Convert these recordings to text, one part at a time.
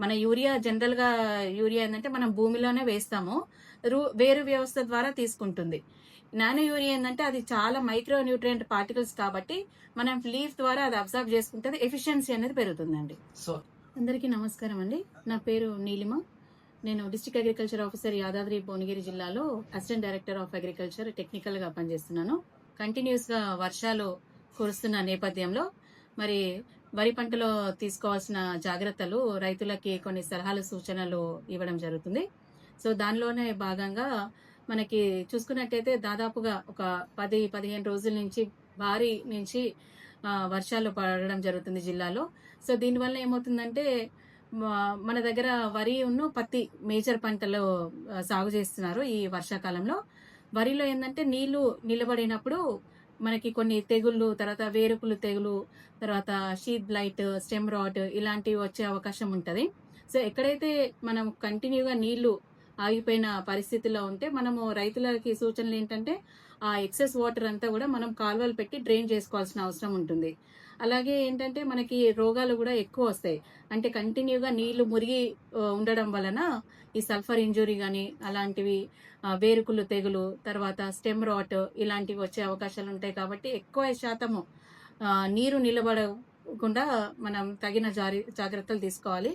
మన యూరియా జనరల్గా యూరియా ఏంటంటే మనం భూమిలోనే వేస్తాము. రు- వేరు వ్యవస్థ ద్వారా తీసుకుంటుంది. నానో యూరియా ఏంటంటే అది చాలా మైక్రో న్యూట్రియంట్ పార్టికల్స్ కాబట్టి మనం లీఫ్ ద్వారా అది అబ్జర్వ్ చేసుకుంటుంది. ఎఫిషియన్సీ అనేది పెరుగుతుందండి. సో అందరికీ నమస్కారం అండి. నా పేరు నీలిమ. నేను district agriculture officer Yadadri Bhuvanagiri జిల్లాలో అసిస్టెంట్ డైరెక్టర్ ఆఫ్ అగ్రికల్చర్ టెక్నికల్గా పనిచేస్తున్నాను. కంటిన్యూస్గా వర్షాలు కురుస్తున్న నేపథ్యంలో మరి వరి పంటలో తీసుకోవాల్సిన జాగ్రత్తలు రైతులకి కొన్ని సలహాలు సూచనలు ఇవ్వడం జరుగుతుంది. సో దానిలోనే భాగంగా మనకి చూసుకున్నట్టయితే దాదాపుగా ఒక పది పదిహేను రోజుల నుంచి భారీ నుంచి వర్షాలు పడడం జరుగుతుంది జిల్లాలో. సో దీనివల్ల ఏమవుతుందంటే మన దగ్గర వరి ఉన్ను పత్తి మేజర్ పంటలు సాగు చేస్తున్నారు ఈ వర్షాకాలంలో. వరిలో ఏంటంటే నీళ్ళు నిలబడినప్పుడు మనకి కొన్ని తెగుళ్ళు తర్వాత వేరుకులు తెగులు తర్వాత షీట్ బ్లైట్ స్టెమ్ రాట్ ఇలాంటివి వచ్చే అవకాశం ఉంటుంది. సో ఎక్కడైతే మనం కంటిన్యూగా నీళ్ళు ఆగిపోయిన పరిస్థితిలో ఉంటే మనము రైతులకి సూచనలు ఏంటంటే ఆ ఎక్సెస్ వాటర్ అంతా కూడా మనం కాలువలు పెట్టి డ్రైన్ చేసుకోవాల్సిన అవసరం ఉంటుంది. అలాగే ఏంటంటే మనకి రోగాలు కూడా ఎక్కువ వస్తాయి. అంటే కంటిన్యూగా నీళ్ళు మురిగి ఉండడం వలన ఈ సల్ఫర్ ఇంజురీ కానీ అలాంటివి వేరుకులు తెగులు తర్వాత స్టెమ్ రాట్ ఇలాంటివి వచ్చే అవకాశాలు ఉంటాయి కాబట్టి ఎక్కువ శాతము నీరు నిలబడకుండా మనం తగిన జారి జాగ్రత్తలు తీసుకోవాలి.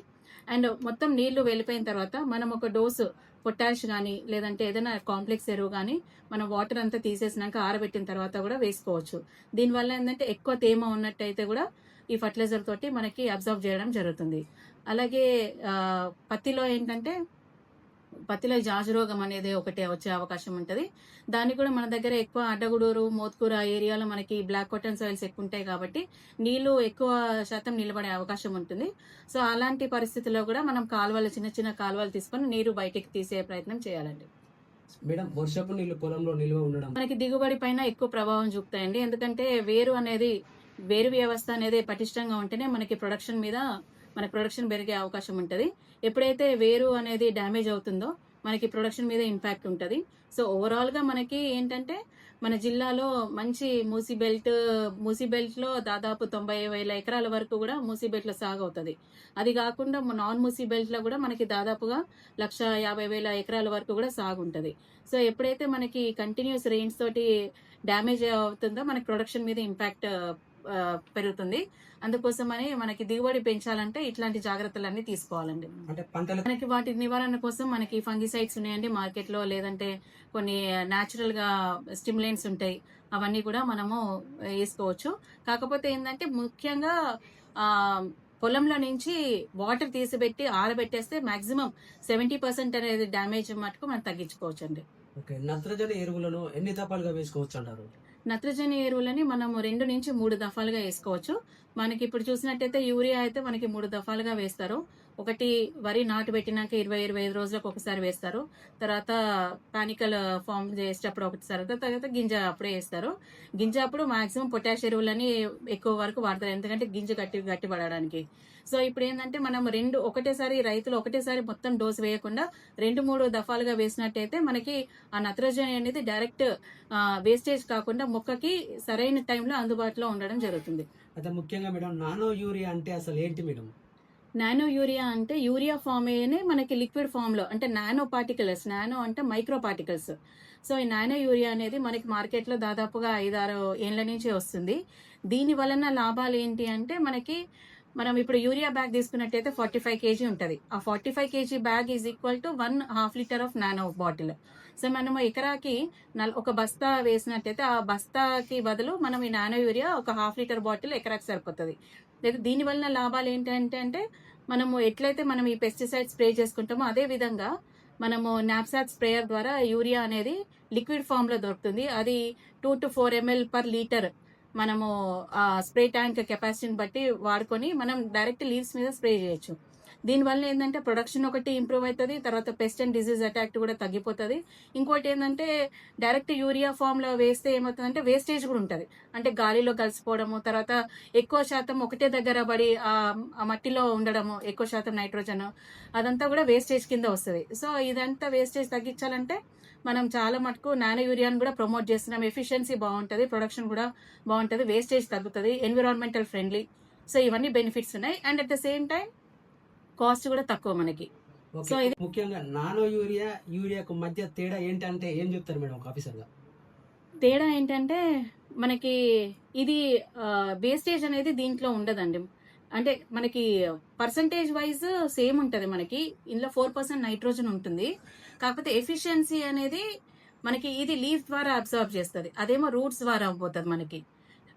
అండ్ మొత్తం నీళ్ళు వెళ్ళిపోయిన తర్వాత మనం ఒక డోసు పొటాష్ కానీ లేదంటే ఏదైనా కాంప్లెక్స్ ఎరువు కానీ మనం వాటర్ అంతా తీసేసినాక ఆరబెట్టిన తర్వాత కూడా వేసుకోవచ్చు. దీనివల్ల ఏంటంటే ఎక్కువ తేమ ఉన్నట్టయితే కూడా ఈ ఫర్టిలైజర్ తోటి మనకి అబ్జర్వ్ చేయడం జరుగుతుంది. అలాగే పత్తిలో ఏంటంటే పత్తిలో జాజు రోగం అనేది ఒకటి వచ్చే అవకాశం ఉంటుంది. దానికి కూడా మన దగ్గర ఎక్కువ అడ్డగుడూరు మోత్కూర ఏరియాలో మనకి బ్లాక్ కాటన్ సాయిల్స్ ఎక్కువ ఉంటాయి కాబట్టి నీళ్ళు ఎక్కువ శాతం నిలబడే అవకాశం ఉంటుంది. సో అలాంటి పరిస్థితుల్లో కూడా మనం కాలువలు చిన్న చిన్న కాలువలు తీసుకొని నీరు బయటికి తీసే ప్రయత్నం చేయాలండి. మేడం వర్షపు నీళ్ళు పొలంలో నిల్వ ఉండడం. మనకి దిగుబడి పైన ఎక్కువ ప్రభావం చూపుతాయండి. ఎందుకంటే వేరు అనేది వేరు వ్యవస్థ అనేది పటిష్టంగా ఉంటేనే మనకి ప్రొడక్షన్ మీద మన ప్రొడక్షన్ పెరిగే అవకాశం ఉంటుంది. ఎప్పుడైతే వేరు అనేది డ్యామేజ్ అవుతుందో మనకి ప్రొడక్షన్ మీద ఇంపాక్ట్ ఉంటుంది. సో ఓవరాల్గా మనకి ఏంటంటే మన జిల్లాలో మంచి మూసీ బెల్ట్ మూసీ బెల్ట్లో దాదాపు తొంభై వేల ఎకరాల వరకు కూడా మూసీ బెల్ట్లో సాగు అవుతుంది. అది కాకుండా నాన్ మూసీ బెల్ట్లో కూడా మనకి దాదాపుగా లక్ష యాభై వేల ఎకరాల వరకు కూడా సాగు ఉంటుంది. సో ఎప్పుడైతే మనకి కంటిన్యూస్ రెయిన్స్ తోటి డ్యామేజ్ అవుతుందో మనకి ప్రొడక్షన్ మీద ఇంపాక్ట్ పెరుగుతుంది. అందుకోసమని మనకి దిగుబడి పెంచాలంటే ఇట్లాంటి జాగ్రత్తలన్నీ తీసుకోవాలండి. అంటే పంటలు మనకి వాటి నివారణ కోసం మనకి ఫంగిసైడ్స్ ఉన్నాయండి మార్కెట్లో లేదంటే కొన్ని న్యాచురల్గా స్టిమ్యులెంట్స్ ఉంటాయి అవన్నీ కూడా మనము వేసుకోవచ్చు. కాకపోతే ఏంటంటే ముఖ్యంగా ఆ పొలంలో నుంచి వాటర్ తీసిపెట్టి ఆరబెట్టేస్తే మాక్సిమం సెవెంటీ పర్సెంట్ అనేది డ్యామేజ్ మటుకు మనం తగ్గించుకోవచ్చు అండి ఓకే నత్రజని ఎరువులను ఎన్ని దఫాలుగా వేసుకోవచ్చు అంటారు? నత్రజని ఎరువులని మనము రెండు నుంచి మూడు దఫాలుగా వేసుకోవచ్చు. మనకి ఇప్పుడు చూసినట్టయితే యూరియా అయితే మనకి మూడు దఫాలుగా వేస్తారు. ఒకటి వరి నాటు పెట్టినాక ఇరవై ఇరవై ఐదు రోజులకు ఒకసారి వేస్తారు. తర్వాత పానికల్ ఫామ్ చేసేటప్పుడు ఒకటిసారి తర్వాత గింజ అప్పుడే వేస్తారు. గింజ అప్పుడు మాక్సిమం పొటాష్ ఎరువులని ఎక్కువ వరకు వాడతారు ఎందుకంటే గింజ గట్టి గట్టి పడడానికి. సో ఇప్పుడు ఏంటంటే మనం రెండు ఒకటేసారి రైతులు ఒకటేసారి మొత్తం డోస్ వేయకుండా రెండు మూడు దఫాలుగా వేసినట్టయితే మనకి ఆ నత్రజని అనేది డైరెక్ట్ వేస్టేజ్ కాకుండా మొక్కకి సరైన టైంలో అందుబాటులో ఉండడం జరుగుతుంది. అయితే ముఖ్యంగా మేడం నానో యూరియా అంటే అసలు ఏంటి మేడం? నానో యూరియా అంటే యూరియా ఫామ్ అయ్యేనే మనకి లిక్విడ్ ఫామ్లో అంటే నానో పార్టికల్స్ నానో అంటే మైక్రో పార్టికల్స్. సో ఈ నానో యూరియా అనేది మనకి మార్కెట్లో దాదాపుగా ఐదారు ఏళ్ళ నుంచి వస్తుంది. దీని వలన లాభాలు ఏంటి అంటే మనకి మనం ఇప్పుడు యూరియా బ్యాగ్ తీసుకున్నట్టయితే ఫార్టీ ఫైవ్ కేజీ ఉంటుంది. ఆ forty five K G bag is equal to one half litre of nano bottle so మనము ఎకరాకి నల్- ఒక బస్తా వేసినట్టయితే ఆ బస్తాకి బదులు మనం ఈ నానో యూరియా ఒక హాఫ్ లీటర్ బాటిల్ ఎకరాకి సరిపోతుంది. లేదా దీని వలన లాభాలు ఏంటంటే అంటే మనము ఎట్లయితే మనం ఈ పెస్టిసైడ్ స్ప్రే చేసుకుంటామో అదే విధంగా మనము నాప్సాక్ స్ప్రేయర్ ద్వారా యూరియా అనేది లిక్విడ్ ఫామ్లో దొరుకుతుంది. అది two to four M L per litre మనము ఆ స్ప్రే ట్యాంక్ కెపాసిటీని బట్టి వాడుకొని మనం డైరెక్ట్ లీవ్స్ మీద స్ప్రే చేయొచ్చు. దీనివల్ల ఏంటంటే ప్రొడక్షన్ ఒకటి ఇంప్రూవ్ అవుతుంది తర్వాత పెస్ట్ అండ్ డిసీజ్ అటాక్ కూడా తగ్గిపోతుంది. ఇంకోటి ఏంటంటే డైరెక్ట్ యూరియా ఫామ్లో వేస్తే ఏమవుతుందంటే వేస్టేజ్ కూడా ఉంటుంది. అంటే గాలిలో కలిసిపోవడము తర్వాత ఎక్కువ శాతం ఒకటే దగ్గర పడి ఆ ఆ మట్టిలో ఉండడము ఎక్కువ శాతం నైట్రోజన్ అదంతా కూడా వేస్టేజ్ కింద వస్తుంది. సో ఇదంతా వేస్టేజ్ తగ్గించాలంటే మనం చాలా మటుకు నానో యూరియాని కూడా ప్రమోట్ చేస్తున్నాం. ఎఫిషియన్సీ బాగుంటుంది ప్రొడక్షన్ కూడా బాగుంటుంది వేస్టేజ్ తగ్గుతుంది ఎన్విరాన్మెంటల్ ఫ్రెండ్లీ సో ఇవన్నీ బెనిఫిట్స్ ఉన్నాయి. And at the same time cost కూడా తక్కువ మనకి. సో ఇది- ముఖ్యంగా నానో యూరియా యూరియాకు మధ్య తేడా ఏంటంటే ఏం చెప్తారు మేడం ఒక ఆఫీసర్గా? తేడా ఏంటంటే మనకి ఇది వేస్టేజ్ అనేది దీంట్లో ఉండదండి. అంటే మనకి పర్సంటేజ్ వైజ్ సేమ్ ఉంటుంది మనకి. ఇందులో ఫోర్ పర్సెంట్ నైట్రోజన్ ఉంటుంది. కాకపోతే ఎఫిషియన్సీ అనేది మనకి ఇది లీఫ్ ద్వారా అబ్జర్వ్ చేస్తుంది. అదేమో రూట్స్ ద్వారా పోతుంది మనకి.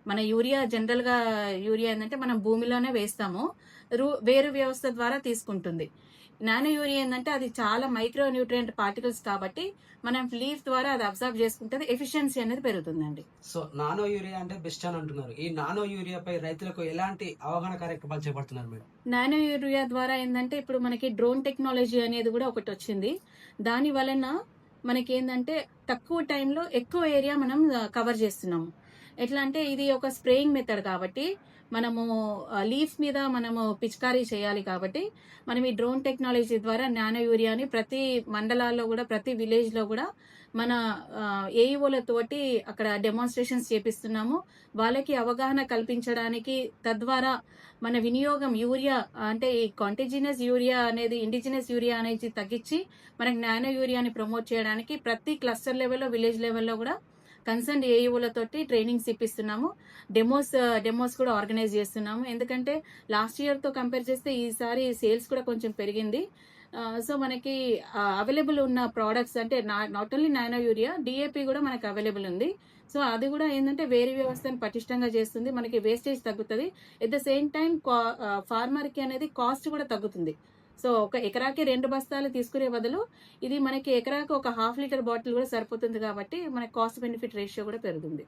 మన యూరియా జనరల్గా యూరియా ఏంటంటే మనం భూమిలోనే వేస్తాము. రూ వేరు వ్యవస్థ ద్వారా తీసుకుంటుంది. నానో యూరియా ఏంటంటే అది చాలా మైక్రో న్యూట్రియంట్ పార్టికల్స్ కాబట్టి మనం లీఫ్ ద్వారా అది అబ్జర్వ్ చేసుకుంటుంది. ఎఫిషియన్సీ అనేది పెరుగుతుందండి. సో నానో యూరియా అంటే బెస్ట్ అని అంటున్నారు. ఈ నానో యూరియాపై రైతులకు ఎలాంటి అవగాహన కార్యక్రమాలు చేపడుతున్నారు మేడం? నానో యూరియా ద్వారా ఏంటంటే ఇప్పుడు మనకి డ్రోన్ టెక్నాలజీ అనేది కూడా ఒకటి వచ్చింది. దాని వలన మనకి ఏంటంటే తక్కువ టైంలో ఎక్కువ ఏరియా మనం కవర్ చేస్తున్నాము. ఎట్లా అంటే ఇది ఒక స్ప్రేయింగ్ మెథడ్ కాబట్టి మనము లీఫ్ మీద మనము పిచికారీ చేయాలి కాబట్టి మనం ఈ డ్రోన్ టెక్నాలజీ ద్వారా నానో యూరియాని ప్రతి మండలాల్లో కూడా ప్రతి విలేజ్లో కూడా మన ఏఈఓలతోటి అక్కడ డెమాన్స్ట్రేషన్స్ చేపిస్తున్నాము. వాళ్ళకి అవగాహన కల్పించడానికి తద్వారా మన వినియోగం యూరియా అంటే ఈ కాంటిజినస్ యూరియా అనేది ఇండిజినస్ యూరియా అనేది తగ్గించి మనకి నానో యూరియాని ప్రమోట్ చేయడానికి ప్రతి క్లస్టర్ లెవెల్లో విలేజ్ లెవెల్లో కూడా కన్సర్న్ ఏఈఓలతోటి ట్రైనింగ్స్ ఇప్పిస్తున్నాము. డెమోస్ డెమోస్ uh, కూడా ఆర్గనైజ్ చేస్తున్నాము. ఎందుకంటే లాస్ట్ ఇయర్తో కంపేర్ చేస్తే ఈసారి సేల్స్ కూడా కొంచెం పెరిగింది. Uh, సో మనకి uh, అవైలబుల్ ఉన్న ప్రోడక్ట్స్ అంటే not only nano urea D A P కూడా మనకి అవైలబుల్ ఉంది. సో అది కూడా ఏంటంటే వేరే వ్యవస్థను పటిష్టంగా చేస్తుంది. మనకి వేస్టేజ్ తగ్గుతుంది. ఎట్ ద సేమ్ టైం ఫార్మర్కి అనేది కాస్ట్ కూడా తగ్గుతుంది. సో ఒక ఎకరాకి రెండు బస్తాలు తీసుకునే బదులు ఇది మనకి ఎకరాకి ఒక హాఫ్ లీటర్ బాటిల్ కూడా సరిపోతుంది కాబట్టి మనకి కాస్ట్ బెనిఫిట్ రేషియో కూడా పెరుగుతుంది.